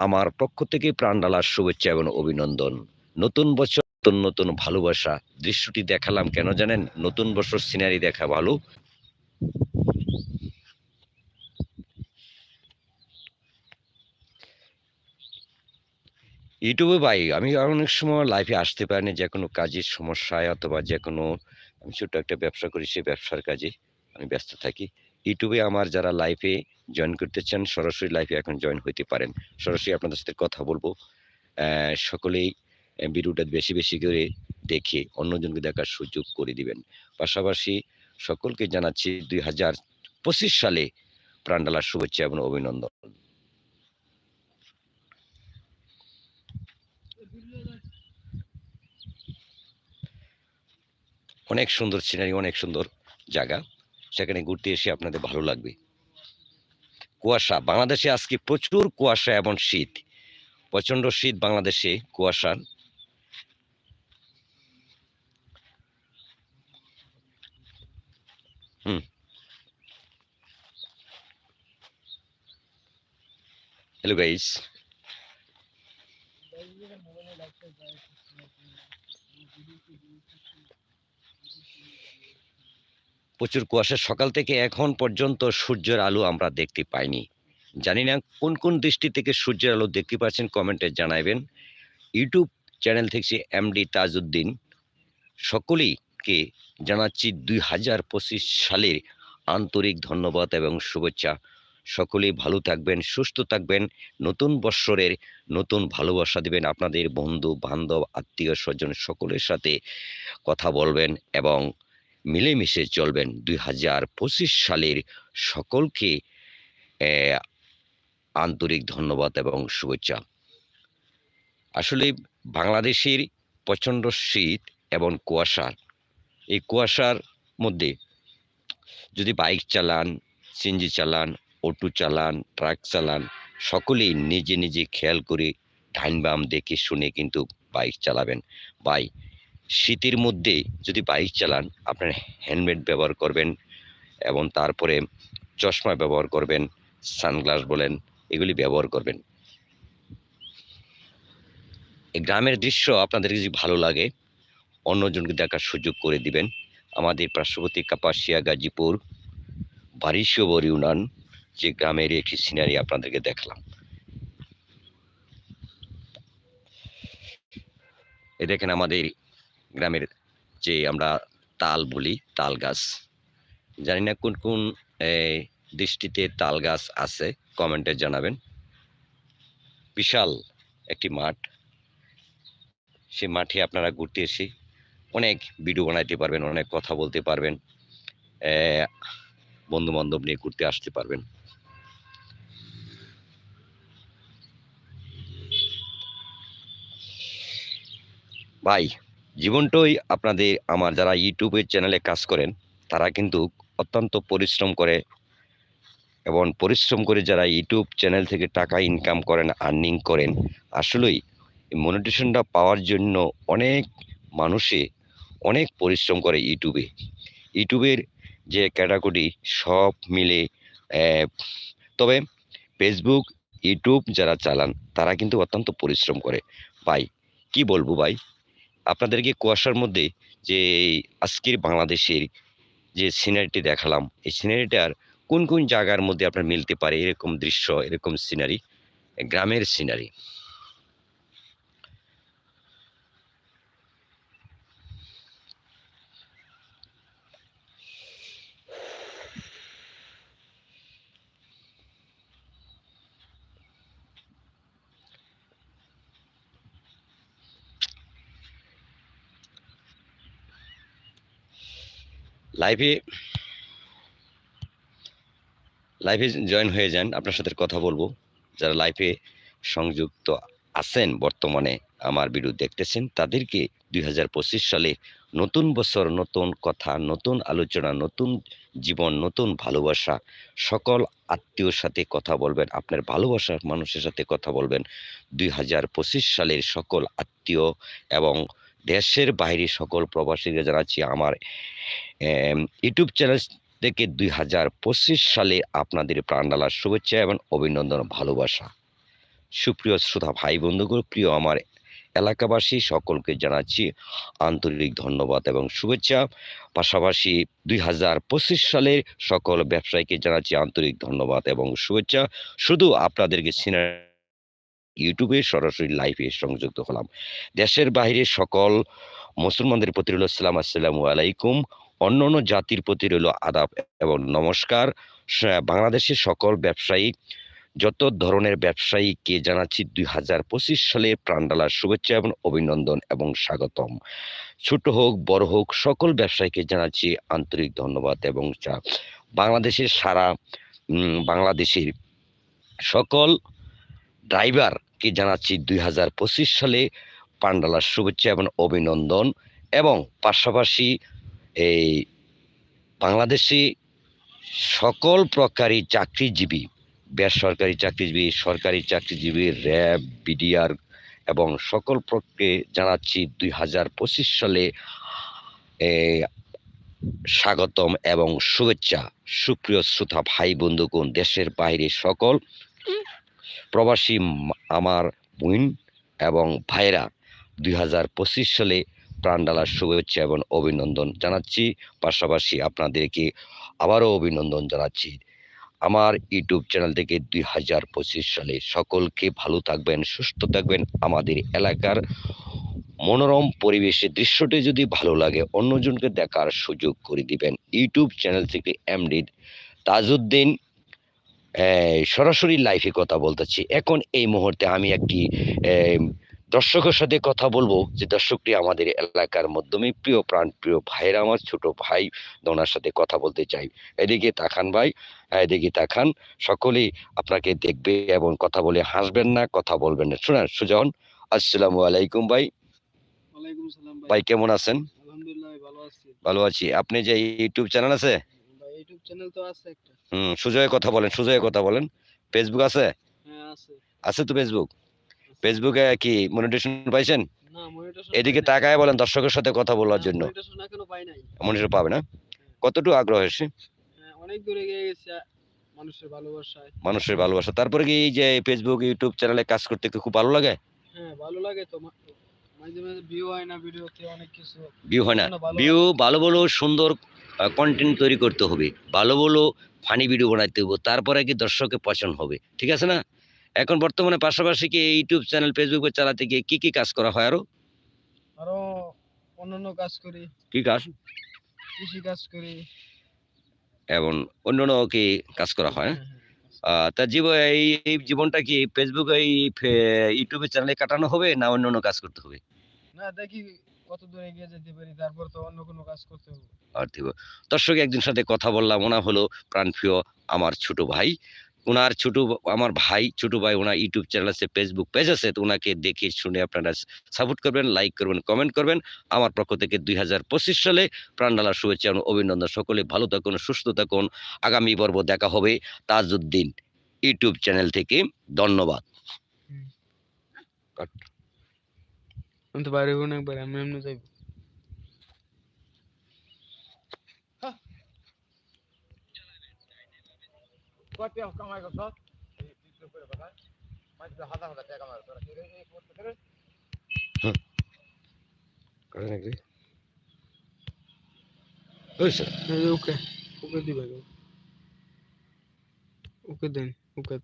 আমার পক্ষ থেকে প্রাণ ডালার শুভেচ্ছা এবং অভিনন্দন। নতুন বছর, নতুন নতুন ভালোবাসা। দৃশ্যটি দেখালাম কেন জানেন? নতুন বছর সিনারি দেখা ভালো। ইউটিউবে ভাই, আমি অনেক সময় লাইভে আসতে পারিনি, যে কোনো কাজের সমস্যায় অথবা যে কোনো, আমি ছোট্ট একটা ব্যবসা করি সেই ব্যবসার কাজে আমি ব্যস্ত থাকি। ইউটিউবে আমার যারা লাইভে জয়েন করতে চান, সরাসরি লাইভে এখন জয়েন হইতে পারেন। সরাসরি আপনাদের সাথে কথা বলব। সকলেই ভিডিওটা বেশি বেশি করে দেখে অন্যজনকে দেখার সুযোগ করে দিবেন। পাশাপাশি সকলকে জানাচ্ছি, দুই হাজার পঁচিশ সালে প্রাণডালার শুভেচ্ছা এবং অভিনন্দন। অনেক সুন্দর সিনারি অনেক সুন্দর জায়গা। সেখানে ঘুরতে এসে আপনাদের ভালো লাগবে। কুয়াশা, বাংলাদেশে আজকে প্রচুর কুয়াশা এবং শীত। প্রচণ্ড শীত বাংলাদেশে কুয়াশার হুম। হ্যালো গাইস প্রচুর কুয়াশা। সকাল থেকে এখন পর্যন্ত সূর্যের আলো আমরা দেখতে পাইনি। জানি না কোন কোন দৃষ্টি থেকে সূর্যের আলো দেখতে পাচ্ছেন, কমেন্টে জানাবেন ইউটিউব চ্যানেল থেকে এমডি তাজউদ্দিন। সকলেইকে জানাচ্ছি দুই হাজার পঁচিশ সালের আন্তরিক ধন্যবাদ এবং শুভেচ্ছা। সকলেই ভালো থাকবেন, সুস্থ থাকবেন। নতুন বৎসরের নতুন ভালোবাসা দেবেন আপনাদের বন্ধু, বান্ধব আত্মীয় স্বজন সকলের সাথে কথা বলবেন এবং মিলেমিশে চলবেন দুই হাজার পঁচিশ সালের সকলকে আন্তরিক ধন্যবাদ এবং শুভেচ্ছা। আসলে বাংলাদেশের প্রচণ্ড শীত এবং কুয়াশার এই কুয়াশার মধ্যে যদি বাইক চালান সিনজি চালান, অটো চালান, ট্রাক চালান, সকলেই নিজে নিজে খেয়াল করে ডাইন বাম দেখে শুনে কিন্তু বাইক চালাবেন। বাই। শীতের মধ্যে যদি বাইক চালান, আপনার হেলমেট ব্যবহার করবেন এবং তারপরে চশমা ব্যবহার করবেন সানগ্লাস বলেন, এগুলি ব্যবহার করবেন। গ্রামের দৃশ্য আপনাদের যদি ভালো লাগে, অন্যজনকে দেখার সুযোগ করে দিবেন। আমাদের পার্শ্ববর্তী কাপাসিয়া, গাজীপুর বারিশবর ইউনান যে গ্রামের একটি সিনারি আপনাদেরকে দেখালাম। এ দেখেন আমাদের গ্রামের যে আমরা তাল বলি, তাল গাছ। জানি না কোন কোন দৃষ্টিতে তাল গাছ আছে কমেন্টে জানাবেন। বিশাল একটি মাঠ। সেই মাঠে আপনারা ঘুরতে এসে অনেক ভিডিও বানাইতে পারবেন, অনেক কথা বলতে পারবেন বন্ধু বান্ধব নিয়ে ঘুরতে আসতে পারবেন। ভাই জীবনটাই আপনাদের, আমার যারা ইউটিউবের চ্যানেলে কাজ করেন, তারা কিন্তু অত্যন্ত পরিশ্রম করে এবং পরিশ্রম করে যারা ইউটিউব চ্যানেল থেকে টাকা ইনকাম করেন আর্নিং করেন, আসলেই মনিটেশনটা পাওয়ার জন্য অনেক মানুষে অনেক পরিশ্রম করে ইউটিউবে ইউটিউবের যে ক্যাটাগরি সব মিলে তবে ফেসবুক ইউটিউব যারা চালান, তারা কিন্তু অত্যন্ত পরিশ্রম করে। ভাই, কি বলব ভাই? আপনাদেরকে কুয়াশার মধ্যে যে আজকের বাংলাদেশের যে সিনারিটি দেখালাম, এই সিনারিটার কোন কোন জায়গার মধ্যে আপনার মিলতে পারে, এরকম দৃশ্য, এরকম সিনারি গ্রামের সিনারি লাইভে লাইভে জয়েন হয়ে যান। আপনার সাথে কথা বলব। যারা লাইভে সংযুক্ত আছেন, বর্তমানে আমার ভিডিও দেখতেছেন, তাদেরকে দুই হাজার পঁচিশ সালে নতুন বছর, নতুন কথা, নতুন আলোচনা, নতুন জীবন, নতুন ভালোবাসা, সকল আত্মীয়র সাথে কথা বলবেন, আপনার ভালোবাসার মানুষের সাথে কথা বলবেন। দুই হাজার পঁচিশ সালের সকল আত্মীয় এবং দেশের বাইরে সকল প্রবাসীকে জানাচ্ছি আমার ইউটিউব চ্যানেল থেকে দুই হাজার পঁচিশ সালে আপনাদের প্রাণডালার শুভেচ্ছা এবং অভিনন্দন ভালোবাসা। সুপ্রিয় শ্রোতা ভাই বন্ধুগণ, প্রিয় আমার এলাকাবাসী, সকলকে জানাচ্ছি আন্তরিক ধন্যবাদ এবং শুভেচ্ছা। পাশাপাশি দুই হাজার পঁচিশ সালের সকল ব্যবসায়ীকে জানাচ্ছি আন্তরিক ধন্যবাদ এবং শুভেচ্ছা। শুধু আপনাদেরকে সিনা ইউটিউবে সরাসরি লাইভে সংযুক্ত হলাম। দেশের বাইরে সকল মুসলমানদের প্রতি রইল সালাম আসসালামু আলাইকুম। অন্য অন্য জাতির প্রতি রইল আদাব এবং নমস্কার। বাংলাদেশের সকল ব্যবসায়ী, যত ধরনের ব্যবসায়ীকে জানাচ্ছি দুই হাজার পঁচিশ সালে প্রাণডালার শুভেচ্ছা এবং অভিনন্দন এবং স্বাগতম। ছোট হোক, বড় হোক, সকল ব্যবসায়ীকে জানাচ্ছি আন্তরিক ধন্যবাদ এবং চা- বাংলাদেশের সারা বাংলাদেশের সকল ড্রাইভারকে জানাচ্ছি দুই হাজার পঁচিশ সালে পান্ডালার শুভেচ্ছা এবং অভিনন্দন এবং পাশাপাশি এই বাংলাদেশে সকল প্রকারই চাকরিজীবী, বেসরকারি চাকরিজীবী, সরকারি চাকরিজীবী, র্যাব, বিডিআর এবং সকল প্রকে জানাচ্ছি দুই হাজার পঁচিশ সালে স্বাগতম এবং শুভেচ্ছা। সুপ্রিয় শ্রোতা, ভাই, বন্ধুগণ, দেশের বাইরে সকল প্রবাসী আমার বোন এবং ভাইরা দুই হাজার পঁচিশ সালে প্রাণডালার শুভেচ্ছা এবং অভিনন্দন জানাচ্ছি। পাশাপাশি আপনাদেরকে আবারও অভিনন্দন জানাচ্ছি। আমার ইউটিউব চ্যানেল থেকে দুই হাজার পঁচিশ সালে সকলকে ভালো থাকবেন, সুস্থ থাকবেন। আমাদের এলাকার মনোরম পরিবেশে দৃশ্যটি যদি ভালো লাগে, অন্যজনকে দেখার সুযোগ করে দিবেন। ইউটিউব চ্যানেল থেকে এমডি তাজউদ্দিন সরাসরি লাইফে কথা বলতেছি। এখন এই মুহূর্তে আমি একটি দর্শকের সাথে কথা বলব। যে দর্শকটি আমাদের এলাকার মাধ্যমে প্রিয় প্রাণ প্রিয় ভাইয়ের আমার ছোট ভাই ওনার সাথে কথা বলতে চাই। এদিকে তাকান ভাই এদিকে তাকান। সকলেই আপনাকে দেখবে এবং কথা বলে হাসবেন না কথা বলবেন না। শোনান সুজন আসসালামু আলাইকুম ভাই। ভাই। কেমন আছেন? আলহামদুলিল্লাহ ভালো আছি। ভালো আছি। আপনি যে ইউটিউব চ্যানেল আছে? ইউটিউব চ্যানেল তো আছে একটা। হুম সুজয় কথা বলেন সুজয় কথা বলেন। ফেসবুক আছে? হ্যাঁ আছে। আছে তো ফেসবুক ফেসবুকে কি মনিটেশন পাইছেন? এদিকে তাকায় বলেন দর্শকের সাথে কথা বলার জন্য। মনিটর পাবে না? কতটুকু আগ্রহ এসে হ্যাঁ, অনেক দূরে গিয়ে গেছে মানুষের ভালোবাসায়। মানুষের ভালোবাসা। তারপরে কি এই যে ফেসবুক ইউটিউব চ্যানেলে কাজ করতে কি খুব ভালো লাগে? হ্যাঁ ভালো লাগে তো মাঝে মাঝে ভিউ হয় না ভিডিওতে অনেক কিছু। ভিউ হয় না। ভিউ ভালো ভালো সুন্দর কন্টেন্ট তৈরি করতে হবে। ভালো ভালো ফানি ভিডিও বানাইতে হবে তারপরে কি দর্শকের পছন্দ হবে। ঠিক আছে না? এখন বর্তমানে পাশাপাশি কি ইউটিউব চ্যানেল ফেসবুক চালাতে গিয়ে কি কি কাজ করা হয় আরও? আরও অন্যান্য কাজ করি। কি কাজ? কৃষি কাজ করি। এবং অন্যান্য কি কাজ করা হয় হ্যাঁ, তা জীব এই জীবনটা কি ফেসবুক এই ইউটিউবে চ্যানেলে কাটানো হবে না অন্য অন্য কাজ করতে হবে? না দেখি দর্শক একজন সাথে কথা বললাম, ওনা হলো প্রাণপ্রিয় আমার ছোট ভাই। ওনার ছোট আমার ভাই, ছোট ভাই, ওনার ইউটিউব চ্যানেল আছে ফেসবুক পেজ আছে, তো ওনাকে দেখে শুনে আপনারা সাপোর্ট করবেন লাইক করবেন কমেন্ট করবেন। আমার পক্ষ থেকে দুই হাজার পঁচিশ সালে প্রাণডালার শুভেচ্ছা অভিনন্দন। সকলে ভালো থাকুন, সুস্থ থাকুন। আগামী পর্ব দেখা হবে তাজউদ্দিন ইউটিউব চ্যানেল থেকে। ধন্যবাদ। আমি তো বাইরে হব না একবার আমি এমনি যাইব কত কামাই করছ এই করে কথা মাঝে হাজার হাজার টাকা কামাই তোরা কি রে এই করতে করে ওকে ওকে দিবা ওকে দেন ওকে